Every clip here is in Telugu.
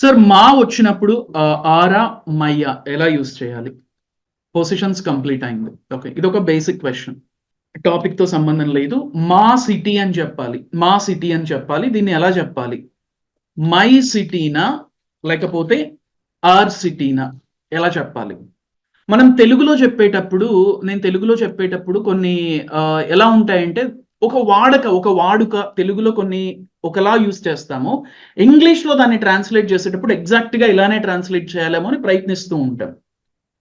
సార్ మా వచ్చినప్పుడు ఆరా మయ్య ఎలా యూస్ చేయాలి? పొజిషన్స్ కంప్లీట్ అయింది. ఓకే ఇది ఒక బేసిక్ క్వశ్చన్ టాపిక్తో సంబంధం లేదు. మా సిటీ అని చెప్పాలి. మా సిటీ అని చెప్పాలి. దీన్ని ఎలా చెప్పాలి? మై సిటీనా లేకపోతే ఆర్ సిటీనా? ఎలా చెప్పాలి? మనం తెలుగులో చెప్పేటప్పుడు నేను తెలుగులో చెప్పేటప్పుడు కొన్ని ఎలా ఉంటాయంటే ఒక వాడక ఒక వాడుక తెలుగులో కొన్ని ఒకలా యూస్ చేస్తాము. ఇంగ్లీష్లో దాన్ని ట్రాన్స్లేట్ చేసేటప్పుడు ఎగ్జాక్ట్గా ఇలానే ట్రాన్స్లేట్ చేయాలేమో అని ప్రయత్నిస్తూ ఉంటాం.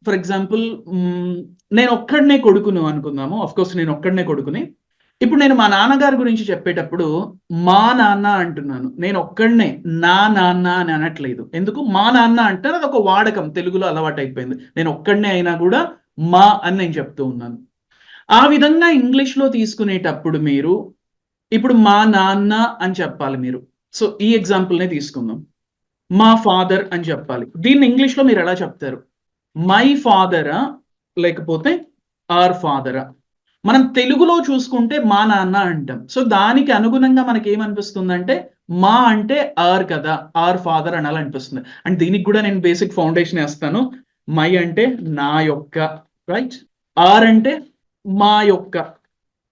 ఫర్ ఎగ్జాంపుల్ నేను ఒక్కడనే కొడుకును అనుకుందాము. కోర్స్ నేను ఒక్కడనే కొడుకుని. ఇప్పుడు నేను మా నాన్నగారి గురించి చెప్పేటప్పుడు మా నాన్న అంటున్నాను. నేను ఒక్కడనే నా నాన్న అని అనట్లేదు. ఎందుకు? మా నాన్న అంటే అది ఒక వాడకం. తెలుగులో అలవాటు అయిపోయింది నేను ఒక్కడనే అయినా కూడా మా అని నేను చెప్తూ ఉన్నాను. ఆ విధంగా ఇంగ్లీష్లో తీసుకునేటప్పుడు మీరు ఇప్పుడు మా నాన్న అని చెప్పాలి మీరు. సో ఈ ఎగ్జాంపుల్ నే తీసుకుందాం. మా ఫాదర్ అని చెప్పాలి. దీన్ని ఇంగ్లీష్లో మీరు ఎలా చెప్తారు? మై ఫాదరా లేకపోతే ఆర్ ఫాదరా? మనం తెలుగులో చూసుకుంటే మా నాన్న అంటాం. సో దానికి అనుగుణంగా మనకి ఏమనిపిస్తుందంటే మా అంటే ఆర్ కదా ఆర్ ఫాదర్ అనాలనిపిస్తుంది. అండ్ దీనికి కూడా నేను బేసిక్ ఫౌండేషన్ వేస్తాను. మై అంటే నా యొక్క రైట్? ఆర్ అంటే మా యొక్క.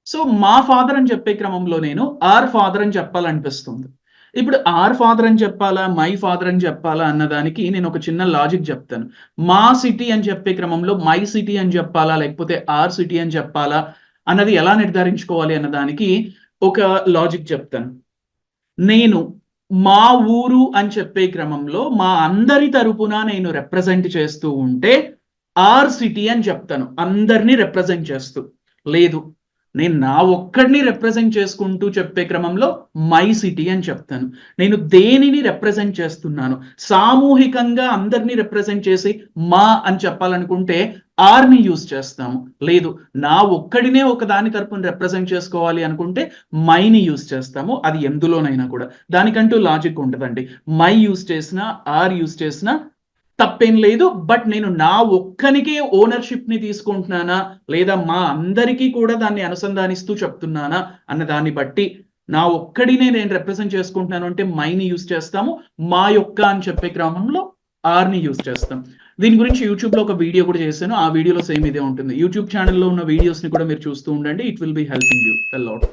సో మా ఫాదర్ అని చెప్పే క్రమంలో నేను ఆర్ ఫాదర్ అని చెప్పాలనిపిస్తుంది. ఇప్పుడు ఆర్ ఫాదర్ అని చెప్పాలా మై ఫాదర్ అని చెప్పాలా అన్నదానికి నేను ఒక చిన్న లాజిక్ చెప్తాను. మా సిటీ అని చెప్పే క్రమంలో మై సిటీ అని చెప్పాలా లేకపోతే ఆర్ సిటీ అని చెప్పాలా అన్నది ఎలా నిర్ధారించుకోవాలి అన్నదానికి ఒక లాజిక్ చెప్తాను. నేను మా ఊరు అని చెప్పే క్రమంలో మా అందరి తరపున నేను రిప్రజెంట్ చేస్తూ ఉంటే ఆర్ సిటీ అని చెప్తాను. అందరినీ రిప్రజెంట్ చేస్తూ. లేదు నేను నా ఒక్కడిని రిప్రజెంట్ చేసుకుంటూ చెప్పే క్రమంలో మై సిటీ అని చెప్తాను. నేను దేనిని రిప్రజెంట్ చేస్తున్నాను? సామూహికంగా అందరినీ రిప్రజెంట్ చేసి మా అని చెప్పాలనుకుంటే ఆర్ని యూజ్ చేస్తాము. లేదు నా ఒక్కడినే ఒక దాని తరపున రిప్రజెంట్ చేసుకోవాలి అనుకుంటే మైని యూజ్ చేస్తాము. అది ఎందులోనైనా కూడా. దానికంటూ లాజిక్ ఉండదండి. మై యూజ్ చేసినా ఆర్ యూజ్ చేసినా తప్పేం లేదు బట్ నేను నా ఒక్కనికే ఓనర్షిప్ని తీసుకుంటున్నానా లేదా మా అందరికీ కూడా దాన్ని అనుసంధానిస్తూ చెప్తున్నానా అన్న దాన్ని బట్టి నా ఒక్కడినే నేను రిప్రజెంట్ చేసుకుంటున్నాను అంటే మైని యూజ్ చేస్తాము మా యొక్క అని చెప్పే క్రమంలో ఆర్ని యూజ్ చేస్తాం. దీని గురించి యూట్యూబ్లో ఒక వీడియో కూడా చేశాను ఆ వీడియోలో సేమ్ ఇదే ఉంటుంది. యూట్యూబ్ ఛానల్లో ఉన్న వీడియోస్ని కూడా మీరు చూస్తూ ఉండండి it will be helping you lot